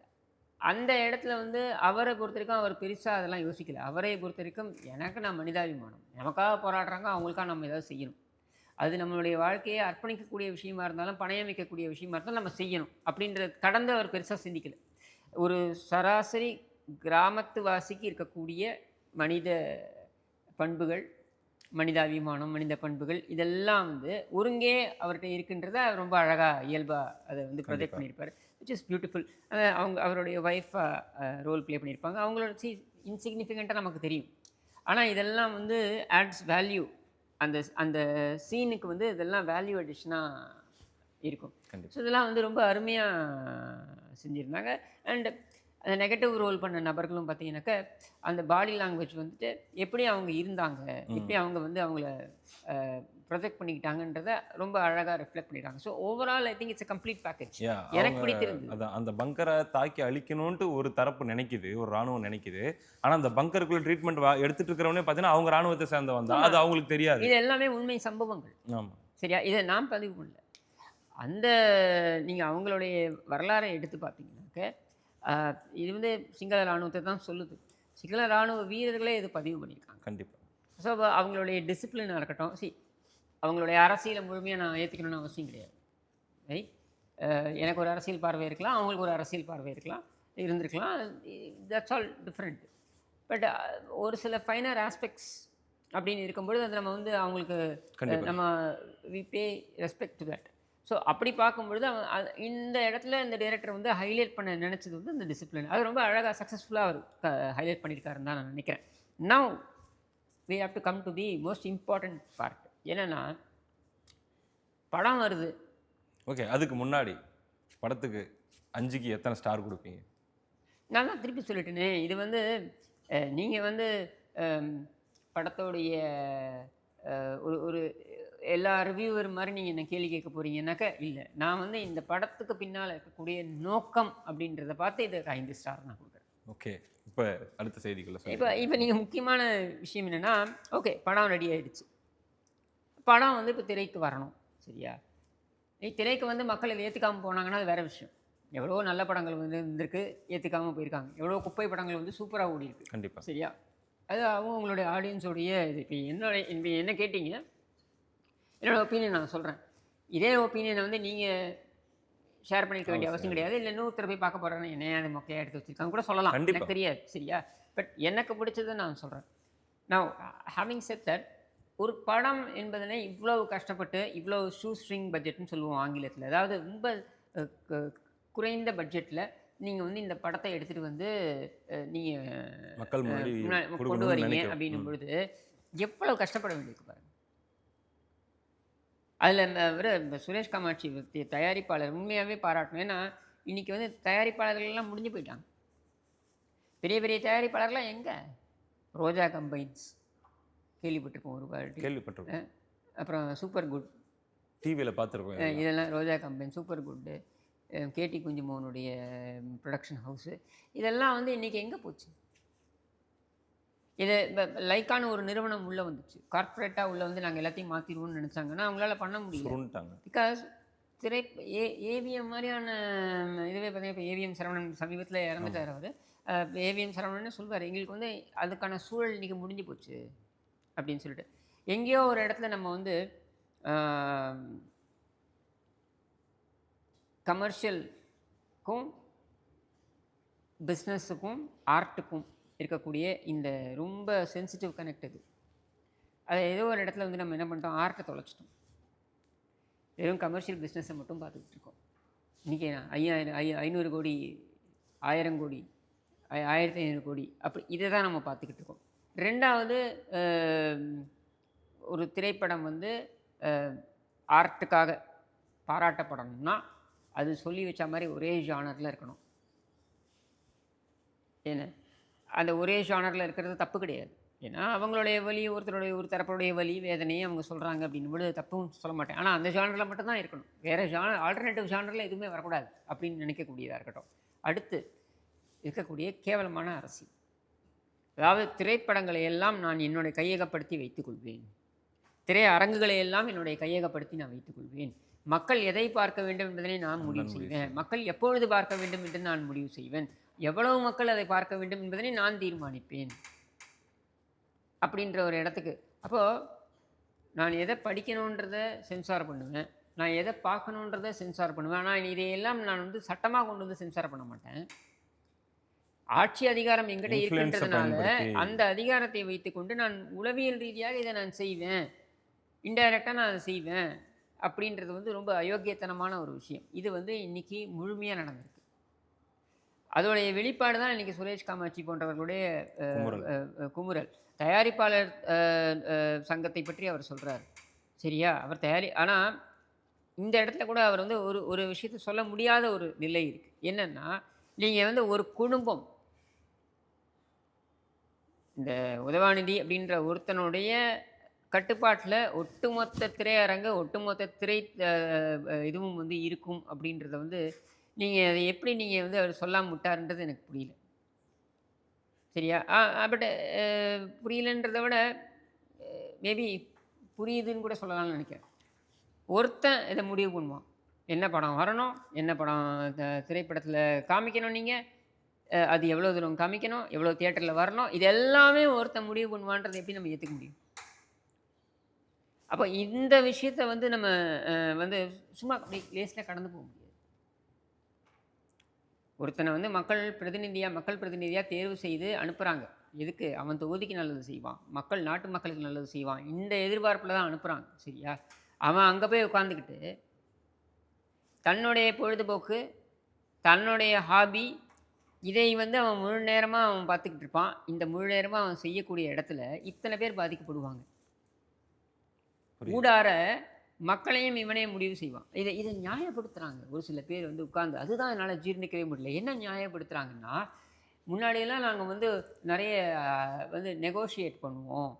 அந்த இடத்துல வந்து அவரை பொறுத்த வரைக்கும் அவர் பெருசாக அதெல்லாம் யோசிக்கல. அவரை பொறுத்த வரைக்கும் எனக்கு நான் மனிதாபிமானம். நமக்காக போராடுறாங்க அவங்களுக்காக நம்ம ஏதாவது செய்யணும். அது நம்மளுடைய வாழ்க்கையை அர்ப்பணிக்கக்கூடிய விஷயமா இருந்தாலும் பணையமைக்கக்கூடிய விஷயமா இருந்தாலும் நம்ம செய்யணும் அப்படின்றத கடந்து அவர் பெருசாக சிந்திக்கல. ஒரு சராசரி கிராமத்து வாசிக்கு இருக்கக்கூடிய மனித பண்புகள் மனிதாபிமானம் மனித பண்புகள் இதெல்லாம் வந்து ஒருங்கே அவர்கிட்ட இருக்கின்றத அவர் ரொம்ப அழகாக இயல்பாக அதை வந்து ப்ரொஜெக்ட். பண்ணியிருப்பார். விச் இஸ் பியூட்டிஃபுல் அவங்க அவருடைய ஒய்ஃபாக ரோல் ப்ளே பண்ணியிருப்பாங்க. அவங்களோட சி இன்சிக்னிஃபிகண்ட்டாக நமக்கு தெரியும். ஆனால் இதெல்லாம் வந்து ஆட்ஸ் வேல்யூ அந்த அந்த சீனுக்கு வந்து இதெல்லாம் வேல்யூ அடிஷனாக இருக்கும். ஸோ இதெல்லாம் வந்து ரொம்ப அருமையாக செஞ்சுருந்தாங்க. அண்ட் அந்த நெகட்டிவ் ரோல் பண்ண நபர்களும் பார்த்தீங்கன்னாக்க அந்த பாடி லாங்குவேஜ் வந்துட்டு எப்படி அவங்க இருந்தாங்க. எப்படி அவங்க வந்து அவங்கள ப்ரொஜெக்ட் பண்ணிக்கிட்டாங்கன்றத ரொம்ப அழகாக ரிஃப்ளெக்ட் பண்ணிடுறாங்க so overall I think it's complete package எனக்கு பிடித்திருந்தது. அதான் அந்த பங்கரை தாக்கி அழிக்கணும்ட்டு ஒரு தரப்பு நினைக்குது ஒரு ராணுவம் நினைக்குது. ஆனா அந்த பங்கருக்குள்ள ட்ரீட்மெண்ட் எடுத்துட்டு இருக்கிறவனே பார்த்தீங்கன்னா அவங்க ராணுவத்தை சேர்ந்தவன் தான் அது அவங்களுக்கு தெரியாது. இது எல்லாமே உண்மை சம்பவங்கள். ஆமா. சரியா? இதை நான் பதிவு பண்ணல. அந்த நீங்கள் அவங்களுடைய வரலாறை எடுத்து பார்த்தீங்கன்னாக்க இது வந்து சிங்கள இராணுவத்தை தான் சொல்லுது. சிங்கள இராணுவ வீரர்களே இது பதிவு பண்ணியிருக்காங்க. கண்டிப்பா. ஸோ அவங்களுடைய டிசிப்ளினாக இருக்கட்டும் சி அவங்களுடைய அரசியலை முழுமையாக நான் ஏற்றுக்கணும்னு அவசியம் கிடையாது. ரைட் எனக்கு ஒரு அரசியல் பார்வை இருக்கலாம் அவங்களுக்கு ஒரு அரசியல் பார்வை இருக்கலாம் இருந்திருக்கலாம். தட்ஸ் ஆல் டிஃப்ரெண்ட் பட் ஒரு சில ஃபைனர் ஆஸ்பெக்ட்ஸ் அப்படின்னு இருக்கும்பொழுது அது நம்ம வந்து அவங்களுக்கு. நம்ம we pay respect to that so அப்படி பார்க்கும்பொழுது அவன் இந்த இடத்துல இந்த டைரக்டர் வந்து ஹைலைட் பண்ண நினச்சது வந்து இந்த டிசிப்ளின் அது ரொம்ப அழகாக சக்ஸஸ்ஃபுல்லாக அவர் ஹைலைட் பண்ணியிருக்காருன்னு தான் நான் நினைக்கிறேன். Now we have to come to the most important part. என்னன்னா படம் வருது. ஓகே அதுக்கு முன்னாடி படத்துக்கு அஞ்சுக்கு எத்தனை ஸ்டார் கொடுப்பீங்க? நான் தான் திருப்பி சொல்லிட்டேனே இது வந்து நீங்கள் வந்து படத்தோடைய ஒரு ஒரு எல்லா ரிவ்யூவர் மாதிரி நீங்கள் என்ன கேள்வி கேட்க போகிறீங்கன்னாக்கா இல்லை. நான் வந்து இந்த படத்துக்கு பின்னால் இருக்கக்கூடிய நோக்கம் அப்படின்றத பார்த்து இதுக்கு ஐந்து ஸ்டார் நான் கொடுக்குறேன். ஓகே. இப்போ அடுத்த செய்திக்குள்ள இப்போ இப்போ நீங்கள் முக்கியமான விஷயம் என்னென்னா ஓகே படம் ரெடி ஆயிடுச்சு. படம் வந்து இப்போ திரைக்கு வரணும் சரியா? திரைக்கு வந்து மக்கள் இதை ஏற்றுக்காமல் போனாங்கன்னா அது வேற விஷயம். எவ்வளோ நல்ல படங்கள் வந்து இருந்திருக்கு ஏற்றுக்காமல் போயிருக்காங்க. எவ்வளோ குப்பை படங்கள் வந்து சூப்பராக ஓடி இருக்கு கண்டிப்பா. சரியா? அது அவங்க உங்களுடைய ஆடியன்ஸோடைய இது. இப்போ என்னோட என்ன கேட்டீங்க? என்னோட ஒப்பீனியன் நான் சொல்கிறேன் இதே ஒப்பீனியனை வந்து நீங்கள் ஷேர் பண்ணிக்க வேண்டிய அவசியம் கிடையாது. இல்லை இன்னொருத்தர் போய் பார்க்க போகிறேன்னு என்ன அது மொக்கையாக எடுத்து வச்சிருக்காங்க கூட சொல்லலாம். எனக்கு தெரியாது சரியா? பட் எனக்கு பிடிச்சதை நான் சொல்கிறேன் நான் ஹேவிங் செட் தட் ஒரு படம் என்பதனை இவ்வளவு கஷ்டப்பட்டு இவ்வளோ ஷூ ஸ்ட்ரிங் பட்ஜெட்னு சொல்லுவோம் ஆங்கிலத்தில். அதாவது ரொம்ப குறைந்த பட்ஜெட்டில் நீங்கள் வந்து இந்த படத்தை எடுத்துகிட்டு வந்து நீங்கள் மக்கள் கொண்டு வரீங்க. அப்படின்னும். பொழுது எவ்வளவு கஷ்டப்பட வேண்டியிருக்கு பாருங்க. அதில் இந்த இவர் இந்த சுரேஷ் காமாட்சி தயாரிப்பாளர் உண்மையாகவே பாராட்டணும். ஏன்னா இன்னைக்கு வந்து தயாரிப்பாளர்கள் எல்லாம் முடிஞ்சு போயிட்டாங்க. பெரிய பெரிய தயாரிப்பாளர்லாம் எங்கே? ரோஜா கம்பைன்ஸ். கேள்விப்பட்டிருப்போம் ஒரு வாட்டி. கேள்விப்பட்டிருக்கோம். அப்புறம் சூப்பர் குட். டிவியில் பார்த்துருக்கோம். இதெல்லாம் Roja company super good K குஞ்சுமோனுடைய production house இதெல்லாம் வந்து இன்றைக்கி எங்கே போச்சு? இது இப்ப லைக்கான ஒரு நிறுவனம் உள்ளே வந்துச்சு. கார்ப்பரேட்டாக உள்ளே வந்து நாங்கள் எல்லாத்தையும் மாற்றிடுவோம்னு நினச்சாங்கன்னா அவங்களால பண்ண சுருண்டாங்க பிகாஸ் திரை ஏ ஏவிஎம் மாதிரியான இதுவே பார்த்தீங்கன்னா இப்போ ஏவிஎம் சரவணன் சமீபத்தில் இறந்துட்டார் அவர். ஏவிஎம் சரவணன் சொல்வார். எங்களுக்கு வந்து அதுக்கான சூழல் இன்றைக்கி முடிஞ்சு போச்சு அப்படின்னு சொல்லிட்டு. எங்கேயோ ஒரு இடத்துல நம்ம வந்து கமர்ஷியலுக்கும் பிஸ்னஸுக்கும் ஆர்ட்டுக்கும் இருக்கக்கூடிய இந்த ரொம்ப சென்சிட்டிவ் கனெக்ட் இது. அது ஏதோ ஒரு இடத்துல வந்து நம்ம என்ன பண்ணிட்டோம்? ஆர்ட்டை தொலைச்சிட்டோம். வெறும் கமர்ஷியல் பிஸ்னஸை மட்டும் பார்த்துக்கிட்டு இருக்கோம். இன்றைக்கி ஐயாயிரம் ஐ ஐநூறு கோடி ஆயிரம் கோடி ஆயிரத்தி ஐநூறு கோடி அப்படி இதை தான் நம்ம பார்த்துக்கிட்டு இருக்கோம். ரெண்டாவது ஒரு திரைப்படம் வந்து ஆர்ட்டுக்காக பாராட்டப்படணும்னா அது சொல்லி வச்ச மாதிரி ஒரே ஜானரில் இருக்கணும். என்ன? அந்த ஒரே ஜானரில் இருக்கிறது தப்பு கிடையாது. ஏன்னா அவங்களுடைய வலி ஒருத்தருடைய ஒரு தரப்புடைய வலி வேதனையை அவங்க சொல்கிறாங்க அப்படின்னு பொழுது தப்பும் சொல்ல மாட்டேன். ஆனால் அந்த ஜானரில் மட்டும் தான் இருக்கணும். வேறு ஜான ஆல்டர்னேட்டிவ் ஜானரில் எதுவுமே வரக்கூடாது அப்படின்னு நினைக்கக்கூடியதாக இருக்கட்டும். அடுத்து இருக்கக்கூடிய கேவலமான அரசியல் அதாவது திரைப்படங்களை எல்லாம் நான் என்னுடைய கையகப்படுத்தி வைத்துக்கொள்வேன் திரை அரங்குகளை எல்லாம் என்னுடைய கையகப்படுத்தி நான் வைத்துக்கொள்வேன் மக்கள் எதை பார்க்க வேண்டும் என்பதனை நான் முடிவு செய்வேன். மக்கள் எப்பொழுது பார்க்க வேண்டும் என்று நான் முடிவு செய்வேன். எவ்வளவு மக்கள் அதை பார்க்க வேண்டும் என்பதனை நான் தீர்மானிப்பேன். அப்படின்ற ஒரு இடத்துக்கு. அப்போது நான் எதை படிக்கணுன்றத சென்சார் பண்ணுவேன். நான் எதை பார்க்கணுன்றத சென்சார் பண்ணுவேன். ஆனால் இதையெல்லாம் நான் வந்து சட்டமாக கொண்டு வந்து சென்சார் பண்ண மாட்டேன். ஆட்சி அதிகாரம் எங்கிட்ட இருக்கின்றதுனால. அந்த அதிகாரத்தை வைத்துக்கொண்டு நான் உளவியல் ரீதியாக இதை நான் செய்வேன். இன்டைரக்டாக நான் அதை செய்வேன். அப்படின்றது வந்து ரொம்ப அயோக்கியத்தனமான ஒரு விஷயம். இது வந்து இன்னைக்கு முழுமையாக நடந்திருக்கு. அதோடைய வெளிப்பாடு தான் இன்னைக்கு சுரேஷ் காமாட்சி போன்றவர்களுடைய குமுறல். தயாரிப்பாளர் சங்கத்தை பற்றி அவர் சொல்றார். சரியா? அவர் தயாரி ஆனால் இந்த இடத்துல கூட அவர் வந்து ஒரு ஒரு விஷயத்தை சொல்ல முடியாத ஒரு நிலை இருக்கு. என்னன்னா நீங்கள் வந்து ஒரு குடும்பம் இந்த உதவாநிதி அப்படின்ற ஒருத்தனுடைய கட்டுப்பாட்டில் ஒட்டுமொத்த திரையரங்க ஒட்டுமொத்த திரை இதுவும் வந்து இருக்கும் அப்படின்றத வந்து நீங்கள் அதை எப்படி நீங்கள் வந்து அவர் சொல்லாமல் விட்டாருன்றது எனக்கு புரியல. சரியா? பட் புரியலன்றதை விட மேபி புரியுதுன்னு கூட சொல்லலாம்னு நினைக்கிறேன். ஒருத்தன் இதை முடிவு பண்ணுவான். என்ன படம் வரணும்? என்ன படம் திரைப்படத்தில் காமிக்கணும் நீங்கள் அது எவ்வளோ தூரம் காமிக்கணும்? எவ்வளோ தியேட்டரில் வரணும்? இது எல்லாமே ஒருத்தன் முடிவு பண்ணுவான்றதை எப்படி நம்ம ஏற்றுக்க முடியும்? அப்போ இந்த விஷயத்தை வந்து நம்ம வந்து சும்மா அப்படி லேஸில் கடந்து போக ஒருத்தனை வந்து மக்கள் பிரதிநிதியாக மக்கள் பிரதிநிதியாக தேர்வு செய்து அனுப்புகிறாங்க எதுக்கு? அவன் தொகுதிக்கு நல்லது செய்வான். மக்கள் நாட்டு மக்களுக்கு நல்லது செய்வான். இந்த எதிர்பார்ப்பில் தான் அனுப்புகிறாங்க சரியா? அவன் அங்கே போய் உட்காந்துக்கிட்டு தன்னுடைய பொழுதுபோக்கு தன்னுடைய ஹாபி இதை வந்து அவன் முழு நேரமாக அவன் பார்த்துக்கிட்டு இருப்பான். இந்த முழு நேரமாக அவன் செய்யக்கூடிய இடத்துல இத்தனை பேர் பாதிக்கப்படுவாங்க. புரியுது. மக்களையும் இவனே முடிவு செய்வான். இதை இதை நியாயப்படுத்துகிறாங்க ஒரு சில பேர் வந்து உட்கார்ந்து அதுதான் என்னால் ஜீர்ணிக்கவே முடியல. என்ன நியாயப்படுத்துகிறாங்கன்னா முன்னாடியெல்லாம் நாங்கள் வந்து நிறைய வந்து நெகோஷியேட் பண்ணுவோம்.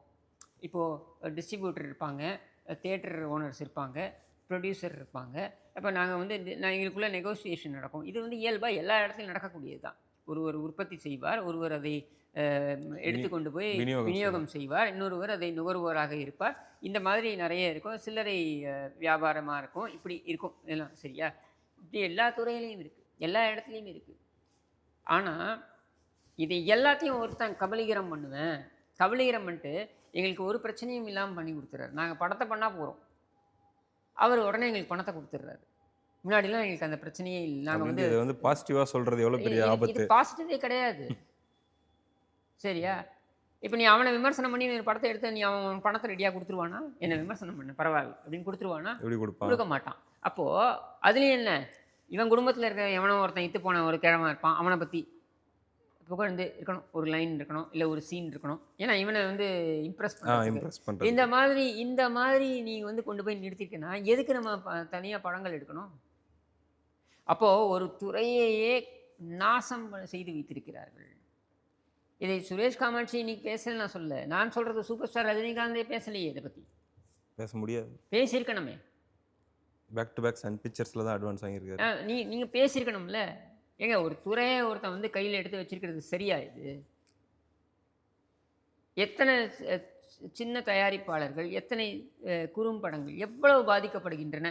இப்போது டிஸ்ட்ரிபியூட்டர் இருப்பாங்க தேட்டர் ஓனர்ஸ் இருப்பாங்க ப்ரொடியூசர் இருப்பாங்க. அப்போ நாங்கள் வந்து நான் எங்களுக்குள்ளே நெகோசியேஷன் நடக்கும். இது வந்து இயல்பாக எல்லா இடத்துலையும் நடக்கக்கூடியது தான் ஒருவர் உற்பத்தி செய்வார் ஒருவர் அதை எடுத்துக்கொண்டு போய் விநியோகம் செய்வார். இன்னொருவர் அதை நுகர்வோராக இருப்பார். இந்த மாதிரி நிறைய இருக்கும். சில்லறை வியாபாரமாக இருக்கும். இப்படி இருக்கும். எல்லாம் சரியா? இப்படி எல்லா துறையிலையும் இருக்குது எல்லா இடத்துலையும் இருக்குது ஆனால் இதை எல்லாத்தையும் ஒருத்தன் கபலீகரம் பண்ணுவேன். கபலீகரம் பண்ணிட்டு எங்களுக்கு ஒரு பிரச்சனையும் இல்லாமல் பண்ணி கொடுத்துறாரு. நாங்கள் படத்தை பண்ணால் போகிறோம் அவர் உடனே எங்களுக்கு பணத்தை கொடுத்துட்றாரு. முன்னாடிலாம் எங்களுக்கு அந்த பிரச்சனையே இல்லை. நாங்கள் வந்து வந்து இதை வந்து பாசிட்டிவா சொல்றது எவ்வளவு பெரிய ஆபத்து? பாசிட்டிவே கிடையாது. சரியா? இப்போ நீ அவனை விமர்சனம் பண்ணி ஒரு படத்தை எடுத்து நீ அவன் பணத்தை ரெடியாக கொடுத்துருவானா? என்ன விமர்சனம் பண்ண பரவாயில்ல அப்படின்னு கொடுத்துருவானா? கொடுக்க மாட்டான். அப்போது அதுலேயும் என்ன? இவன் குடும்பத்தில் இருக்க எவனோ ஒருத்தன் இத்து போன ஒரு கிழமை இருப்பான் அவனை பற்றி புகழ்ந்து இருக்கணும் ஒரு லைன் இருக்கணும் இல்லை ஒரு சீன் இருக்கணும். ஏன்னா இவனை வந்து இம்ப்ரெஸ் பண்ண இந்த மாதிரி இந்த மாதிரி நீ வந்து கொண்டு போய் நிறுத்திட்டேன்னா எதுக்கு நம்ம ப- தனியா படங்கள் எடுக்கணும்? அப்போ ஒரு துறையையே நாசம் செய்து வைத்திருக்கிறார்கள். இதை சுரேஷ் காமாட்சி இன்னைக்கு பேசல நான் சொல்ல நான் சொல்றது சூப்பர் ஸ்டார் ரஜினிகாந்தே பேசலையே இதை பத்தி. பேச முடியாது. பேசியிருக்கணுமே. பேக் டு பேக் சன் பிக்சர்ஸ்ல தான் அட்வான்ஸ் வாங்கியிருக்காரு. ஆ, நீ நீங்க பேசியிருக்கணும்ல. ஏங்க ஒரு துறையை ஒருத்தன் வந்து கையில் எடுத்து வச்சிருக்கிறது சரியா இது? எத்தனை சின்ன தயாரிப்பாளர்கள் எத்தனை குறும்படங்கள் எவ்வளவு பாதிக்கப்படுகின்றன?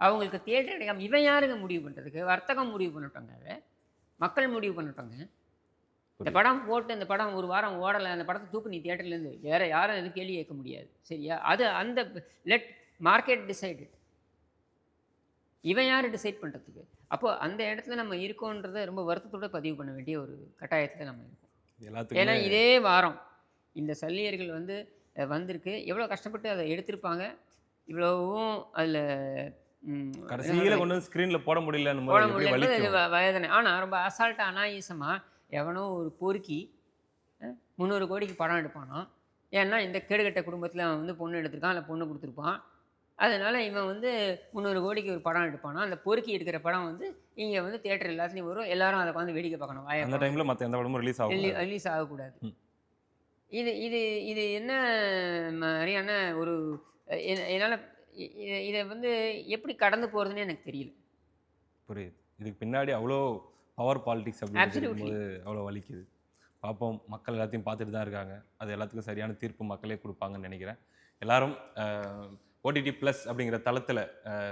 அவங்களுக்கு தேட்டர் கிடைக்காம இவன் யாருங்க முடிவு பண்ணுறதுக்கு வர்த்தகம் முடிவு பண்ணட்டாங்க மக்கள் முடிவு பண்ணட்டாங்க இந்த படம் போட்டு இந்த படம் ஒரு வாரம் ஓடலை அந்த படத்தை தூக்கு நீ தியேட்டர்லேருந்து வேற யாரும் எதுவும் கேள்வி கேட்க முடியாது. சரியா? அது அந்த லெட் மார்க்கெட் டிசைடட் இவன் யார் டிசைட் பண்ணுறதுக்கு அப்போ அந்த இடத்துல நம்ம இருக்கோன்றதை ரொம்ப வருத்தத்தோட பதிவு பண்ண வேண்டிய ஒரு கட்டாயத்தில் நம்ம இருக்கோம். ஏன்னா இதே வாரம் இந்த சல்லியர்கள் வந்து வந்திருக்கு. எவ்வளோ கஷ்டப்பட்டு அதை எடுத்திருப்பாங்க? இவ்வளவும் அதில் கடைசியில கொண்டு வந்து ஸ்கிரீன்ல போட முடியலன்னு போட முடியல. வலிக்கும்? வ- வேதனை ஆனால் ரொம்ப அசால்ட்டாக அனாயசமாக எவனோ ஒரு பொறுக்கி முந்நூறு கோடிக்கு படம் எடுப்பானாம் ஏன்னா இந்த கேடுகட்ட குடும்பத்தில் அவன் வந்து பொண்ணு எடுத்திருக்கான் இல்லை பொண்ணு கொடுத்துருப்பான். அதனால இவன் வந்து முந்நூறு கோடிக்கு ஒரு படம் எடுப்பானா? அந்த பொறுக்கி எடுக்கிற படம் வந்து இங்கே வந்து தேட்டர் எல்லாத்துலேயும் வரும். எல்லாரும் அதை உட்காந்து வேடிக்கை பார்க்கணும் வாயை அந்த டைம்ல மத்த எந்த படமும் ரிலீஸ் ஆகும் ரிலீஸ் ஆகக்கூடாது. இது இது இது என்ன மாதிரியான ஒரு என்னால் இதை வந்து எப்படி கடந்து போகிறதுன்னு எனக்கு தெரியல. புரியுது. இதுக்கு பின்னாடி அவ்வளோ பவர் பாலிடிக்ஸ் அப்படின்னு அவ்வளோ வலிக்குது. பார்ப்போம் மக்கள் எல்லாத்தையும் பார்த்துட்டு தான் இருக்காங்க. அது எல்லாத்துக்கும் சரியான தீர்ப்பு மக்களே கொடுப்பாங்கன்னு நினைக்கிறேன். எல்லாரும் ஓடிடி ப்ளஸ் அப்படிங்கிற தளத்தில்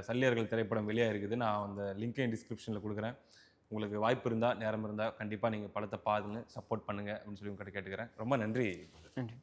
சல்லியர்கள் திரைப்படம் வெளியாக இருக்குது. நான் அந்த லிங்கையும் டிஸ்கிரிப்ஷனில் கொடுக்குறேன். உங்களுக்கு வாய்ப்பு இருந்தால் நேரம் இருந்தால் கண்டிப்பாக நீங்கள் படத்தை பாருங்க சப்போர்ட் பண்ணுங்கள் அப்படின்னு சொல்லி உங்கள்கிட்ட கேட்டுக்கிறேன். ரொம்ப நன்றி. நன்றி.